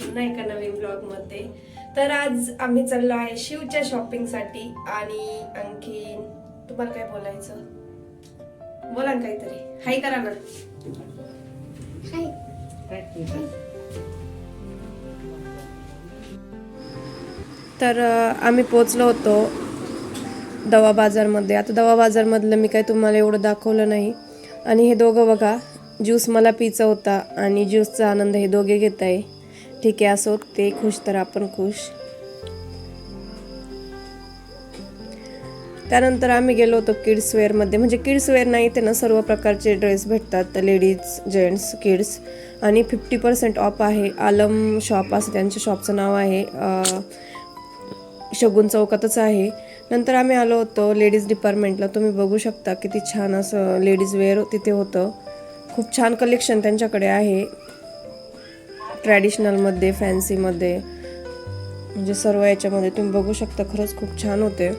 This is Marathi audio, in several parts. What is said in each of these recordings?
पुन्हा एका नवीन ब्लॉगमध्ये तर आज आम्ही चाललो आहे शिवच्या शॉपिंगसाठी आणि आणखी तुम्हाला काय बोलायचं? बोला ना काहीतरी. हाय करा ना. तर आम्ही पोचलो होतो दवा बाजारमध्ये. आता दवा बाजारमधलं मी काही तुम्हाला एवढं दाखवलं नाही. आणि हे दोघं बघा ज्यूस मला पिचा होता आणि ज्यूसचा आनंद हे दोघे घेत आहे ठीक आहे असो ते खुश तर आपण खुश. त्यानंतर आम्ही गेलो होतो किड्स वेअरमध्ये म्हणजे किड्स वेअर नाही ते ना सर्व प्रकारचे ड्रेस भेटतात. लेडीज जेंट्स किड्स आणि फिफ्टी पर्सेंट ऑफ आहे. आलम शॉप असं त्यांच्या शॉपचं नाव आहे. शगुन चौकातच आहे. नंतर आम्ही आलो होतो लेडीज डिपार्टमेंटला तुम्ही बघू शकता किती छान असं लेडीज वेअर तिथे होतं. खूप छान कलेक्शन त्यांच्याकडे आहे. ट्रॅडिशनलमध्ये फॅन्सीमध्ये म्हणजे सर्व याच्यामध्ये तुम्ही बघू शकता खरंच खूप छान होते.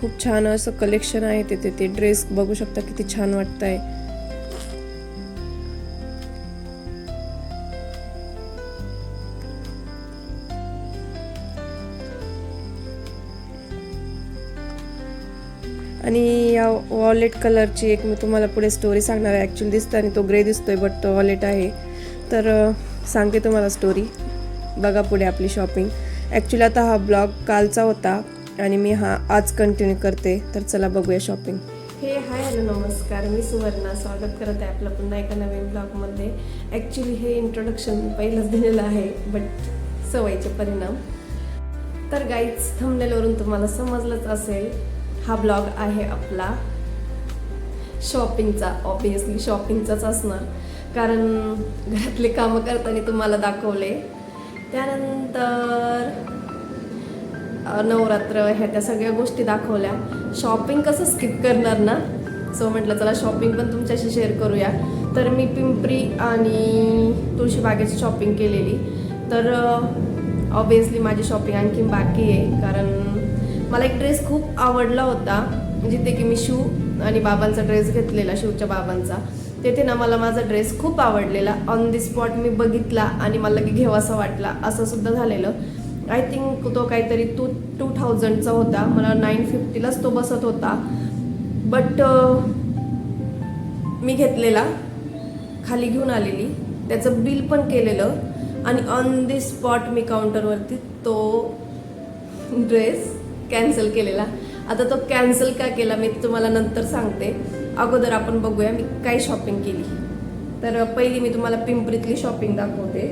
खूप छान असं कलेक्शन आहे तिथे ते ड्रेस बघू शकता किती छान वाटत आहे आणि या वॉलेट कलरची एक मी तुम्हाला पुढे स्टोरी सांगणार आहे. ॲक्च्युली दिसतं आणि तो ग्रे दिसतोय बट तो वॉलेट आहे. तर सांगते तुम्हाला स्टोरी बघा पुढे आपली शॉपिंग ॲक्च्युली आता हा ब्लॉग कालचा होता आणि मी हा आज कंटिन्यू करते. तर चला बघूया शॉपिंग हे हाय हॅलो नमस्कार. मी सुवर्णा. स्वागत करत आहे आपलं पुन्हा एका नवीन ब्लॉगमध्ये ॲक्च्युली हे इंट्रोडक्शन पहिलंच दिलेलं आहे बट सवयीचे परिणाम. तर गाईच थंबनेलवरून तुम्हाला समजलंच असेल. हा ब्लॉग आहे आपला शॉपिंगचा ऑबियसली शॉपिंगचाच असणार. कारण घरातले कामं करताना तुम्हाला दाखवले. त्यानंतर नवरात्र ह्या त्या सगळ्या गोष्टी दाखवल्या. शॉपिंग कसं स्किप करणार ना? सो म्हटलं चला शॉपिंग पण तुमच्याशी शेअर करूया. तर मी पिंपरी आणि तुळशीबागेची शॉपिंग केलेली. तर ऑब्विसली माझी शॉपिंग आणखी बाकी आहे. कारण मला एक ड्रेस खूप आवडला होता. म्हणजे जिथे की मी शिव आणि बाबांचा ड्रेस घेतलेला शिवच्या बाबांचा. तेथे ना मला माझा ड्रेस खूप आवडलेला. ऑन दी स्पॉट मी बघितला आणि मला की घेवासा वाटला. असं सुद्धा झालेलं. आय थिंक तो काहीतरी टू टू थाउजंडचा होता. मला नाईन फिफ्टीलाच तो बसत होता. बट मी घेतलेला. खाली घेऊन आलेली. त्याचं बिल पण केलेलं. आणि ऑन दी स्पॉट मी काउंटरवरती तो ड्रेस कॅन्सल केलेला. आता तो कॅन्सल का केला मी तुम्हाला नंतर सांगते. अगोदर आपण बघूया मी काय शॉपिंग केली. तर पहिली मी तुम्हाला पिंपरीतली शॉपिंग दाखवते.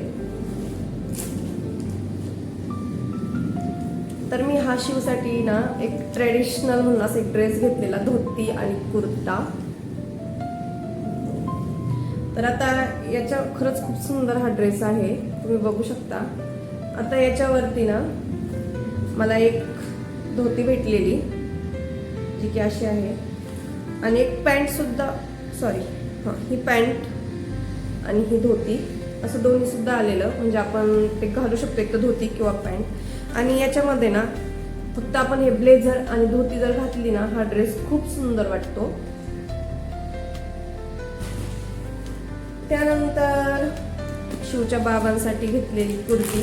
तर मी हा शिवसाठी ना एक ट्रेडिशनल म्हणून असा एक ड्रेस घेतलेला धोती आणि कुर्ता. तर आता याच्या खरंच खूप सुंदर हा ड्रेस आहे. तुम्ही बघू शकता. आता याच्यावरती ना मला एक धोती भेटलेली जी की अशी आहे. आणि एक पॅन्टसुद्धा सॉरी हां ही पॅन्ट आणि ही धोती असं दोन्हीसुद्धा आलेलं. म्हणजे आपण ते घालू शकतो एक तर धोती किंवा पॅन्ट आणि याच्यामध्ये ना फक्त आपण हे ब्लेझर आणि धोती जर घातली ना हा ड्रेस खूप सुंदर वाटतो. त्यानंतर शिवच्या बाबांसाठी घेतलेली कुर्ती.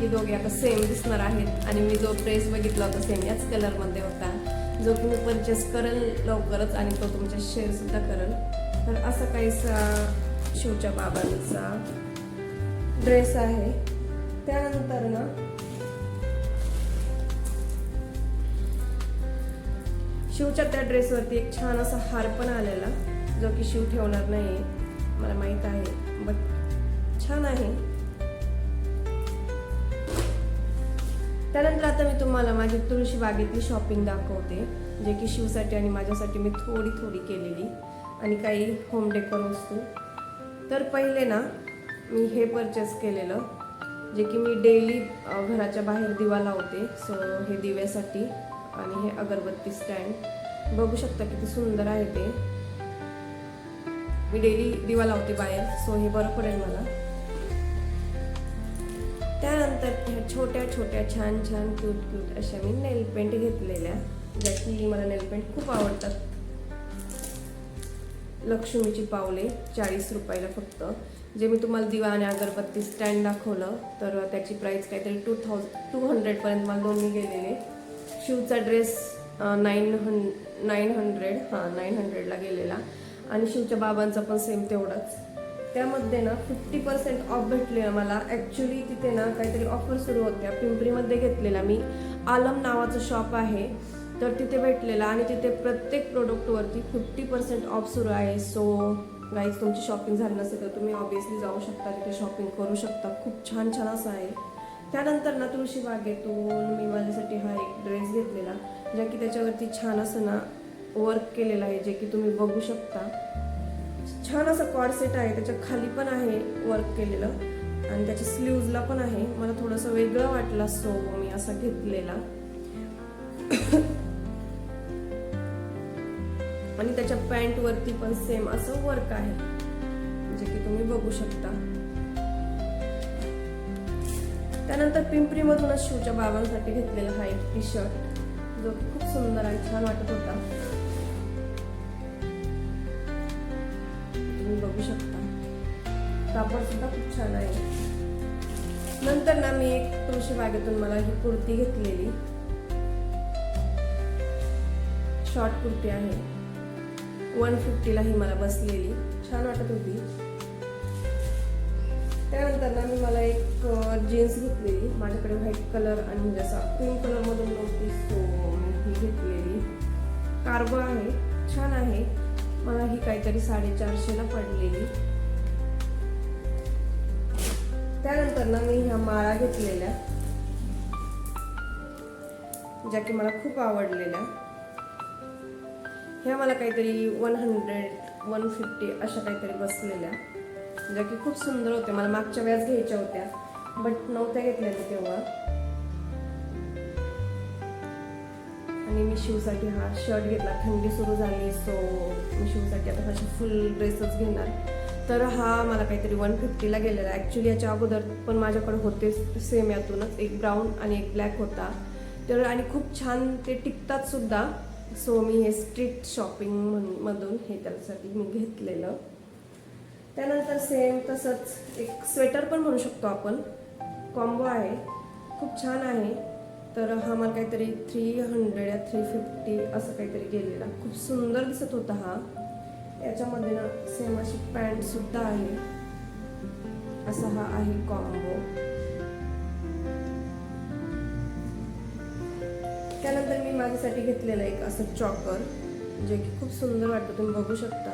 की दोघे आता सेम दिसणार आहेत. आणि मी जो ड्रेस बघितला होता सेम याच कलरमध्ये होता. जो की मी परचेस करेल लवकरच आणि तो तुमच्या शेअरसुद्धा करेल. तर असा काहीसा शिवच्या बाबांचा ड्रेस आहे. त्यानंतर ना शिवच्या त्या ड्रेसवरती एक छान असा हार पण आलेला जो की शिव ठेवणार नाही मला माहीत आहे बट छान आहे. त्यानंतर आता मी तुम्हाला माझी तुळशी बागेतली शॉपिंग दाखवते जे की शिवसाठी आणि माझ्यासाठी मी थोडी थोडी केलेली आणि काही होम डेकोर वस्तू. तर पहिले ना मी हे परचेस केलेलं जे की मी डेली घराच्या बाहेर दिवा लावते सो हे दिव्यासाठी आणि हे अगरबत्ती स्टँड बघू शकता किती सुंदर आहे ते. मी डेली दिवा लावते बाहेर सो हे बरं पडेल मला. त्यानंतर छोट्या छोट्या छान छान क्यूट क्यूट अशा मी नेल पेंट घेतलेल्या ज्या की मला नेल पेंट खूप आवडतात. लक्ष्मीची पावले चाळीस रुपयाला फक्त. जे मी तुम्हाला दिवा आणि अगरबत्ती स्टँड दाखवलं तर त्याची प्राईस काहीतरी टू थाउजंड टू हंड्रेडपर्यंत मला दोन्ही गेलेले. शिवचा ड्रेस नाईन हं नाईन हंड्रेड हां नाईन हंड्रेडला गेलेला. आणि शिवच्या बाबांचा पण सेम तेवढाच. त्यामध्ये ना फिफ्टी पर्सेंट ऑफ भेटले मला ॲक्च्युली तिथे ना काहीतरी ऑफर सुरू होत्या. पिंपरीमध्ये घेतलेला मी. आलम नावाचं शॉप आहे. तर तिथे भेटलेला आणि तिथे प्रत्येक प्रोडक्टवरती फिफ्टी पर्सेंट ऑफ सुरू आहे. सो गाईज तुमची शॉपिंग झाली नसेल तर तुम्ही ऑब्वियसली जाऊ शकता. तिथे शॉपिंग करू शकता. खूप छान छान असं आहे. त्यानंतर ना तुळशी बागेतून मी माझ्यासाठी हा एक ड्रेस घेतलेला ज्या की त्याच्यावरती छान असं ना वर्क केलेलं आहे जे की तुम्ही बघू शकता. छान असं कॉड सेट आहे त्याच्याखाली पण आहे वर्क केलेलं आणि त्याच्या स्लीव्जला पण आहे. मला थोडंसं वेगळं वाटलं सो मी असा घेतलेला. आणि त्याच्या पॅन्ट वरती पण सेम असं वर्क आहे. जे की तुम्ही बघू शकता. त्यानंतर पिंपरीमधूनच शिवच्या बाबांसाठी घेतलेला हा एक टी शर्ट जो खूप सुंदर आणि छान वाटत होता कापड सुद्धा खूप छान आहे. नंतर ना मी एक तुळशी बागेतून मला ही कुर्ती घेतलेली. शॉर्ट कुर्ती आहे. वन फिफ्टीला ही मला बसलेली. छान वाटत होती. त्यानंतर ना मी मला एक जीन्स घेतलेली. माझ्याकडे व्हाईट कलर आणि जसा पिंक कलर मधून नव्हती सो ही घेतलेली. कार्गो आहे. छान आहे. मला ही काहीतरी साडेचारशेला पडलेली. त्यानंतर ना मी ह्या माळा घेतलेल्या ज्या की मला खूप आवडलेल्या ह्या मला काहीतरी वन हंड्रेड वन फिफ्टी अशा काहीतरी बसलेल्या ज्या की खूप सुंदर होत्या. मला मागच्या वेळेस घ्यायच्या होत्या बट नव्हत्या घेतल्या तेव्हा. आणि मी शिवसाठी हा शर्ट घेतला. थंडी सुरू झाली सो मी शिवसाठी आता कशी फुल ड्रेसच घेणार. तर हा मला काहीतरी वन फिफ्टीला गेलेला. ॲक्च्युली याच्या अगोदर पण माझ्याकडे होते सेम यातूनच. एक ब्राऊन आणि एक ब्लॅक होता. तर आणि खूप छान ते टिकतात सुद्धा. सो मी हे स्ट्रीट शॉपिंग मधून हे त्यासाठी मी घेतलेलं. त्यानंतर सेम तसंच एक स्वेटर पण म्हणू शकतो आपण. कॉम्बो आहे. खूप छान आहे. तर हा मला काहीतरी थ्री हंड्रेड या थ्री फिफ्टी असं काहीतरी गेलेला. खूप सुंदर दिसत होता हा. याच्यामध्ये ना सेम अशी पॅन्ट सुद्धा आहे. असा हा आहे कॉम्बो त्यानंतर मी माझ्यासाठी घेतलेलं एक असं चॉकर जे की खूप सुंदर वाटतं. तुम्ही बघू शकता.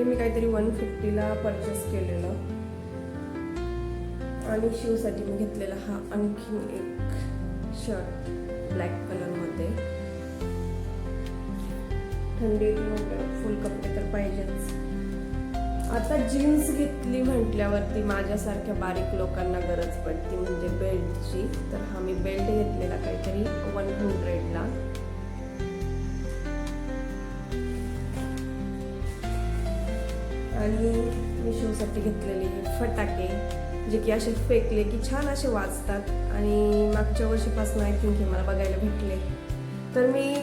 हे मी काहीतरी वन फिफ्टीला परचेस केलेलं. आणि शिवसाठी मी घेतलेला हा आणखीन एक शर्ट ब्लॅक कलरमध्ये थंडी फुल कपडे तर पाहिजेच. आता जीन्स घेतली म्हटल्यावरती माझ्यासारख्या बारीक लोकांना गरज पडते म्हणजे बेल्टची तर हा मी बेल्ट घेतलेला काहीतरी वन हंड्रेडला आणि मी शोसाठी घेतलेले फटाके जे की असे फेकले की छान असे वाजतात. आणि मागच्या वर्षीपासून आय थिंक हे मला बघायला भेटले. तर मी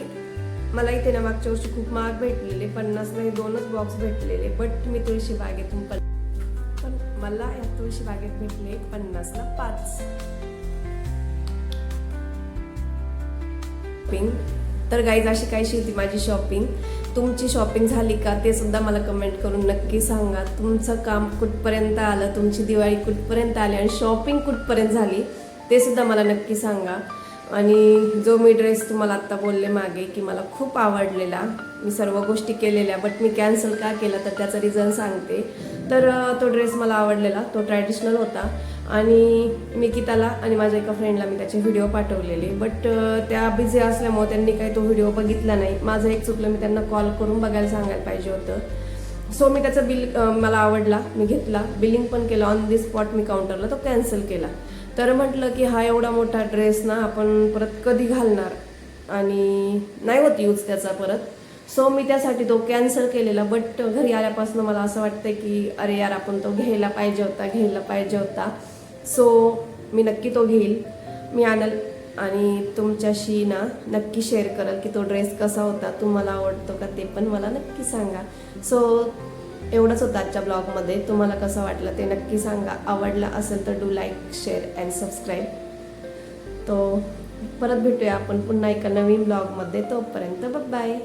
मला इथे ना मागच्या वर्षी खूप महाग भेटलेले पन्नासला हे दोनच बॉक्स भेटलेले बट मी तुळशी बागेतून पण पण मला या तुळशी बागेत भेटले पन्नासला पाच. शॉपिंग तर गाईज अशी काही होती माझी शॉपिंग तुमची शॉपिंग झाली का? ते सुद्धा मला कमेंट करून नक्की सांगा. तुमचं काम कुठपर्यंत आलं? तुमची दिवाळी कुठपर्यंत आली? आणि शॉपिंग कुठपर्यंत झाली? ते सुद्धा मला नक्की सांगा. आणि जो मी ड्रेस तुम्हाला आत्ता बोलले मागे की मला खूप आवडलेला मी सर्व गोष्टी केलेल्या बट मी कॅन्सल का केला? तर त्याचं रिझन सांगते. तर तो ड्रेस मला आवडलेला. तो ट्रॅडिशनल होता. आणि मी गीताला आणि माझ्या एका फ्रेंडला मी त्याचे व्हिडिओ पाठवलेले. बट त्या बिझी असल्यामुळे त्यांनी काही तो व्हिडिओ बघितला नाही. माझं एक चुकलं मी त्यांना कॉल करून बघायला सांगायला पाहिजे होतं. सो मी त्याचं बिल मला आवडला मी घेतला. बिलिंग पण केलं. ऑन दी स्पॉट मी काउंटरला तो कॅन्सल केला. तर म्हटलं की हा एवढा मोठा ड्रेस ना आपण परत कधी घालणार? आणि नाही होत यूज त्याचा परत. सो मी त्यासाठी तो कॅन्सल केलेला. बट घरी आल्यापासून मला असं वाटतं की अरे यार आपण तो घ्यायला पाहिजे होता घ्यायला पाहिजे होता. सो मी नक्की तो घेईल. मी आणल आणि तुमच्याशी ना नक्की शेअर करेल की तो ड्रेस कसा होता तुम्हाला आवडतो का ते पण मला नक्की सांगा. सो एवढंच होतं आजच्या ब्लॉगमध्ये तुम्हाला कसं वाटलं ते नक्की सांगा. आवडला असेल तर do like share and subscribe तो परत भेटूया आपण पुन्हा एका नवीन ब्लॉगमध्ये तोपर्यंत बाय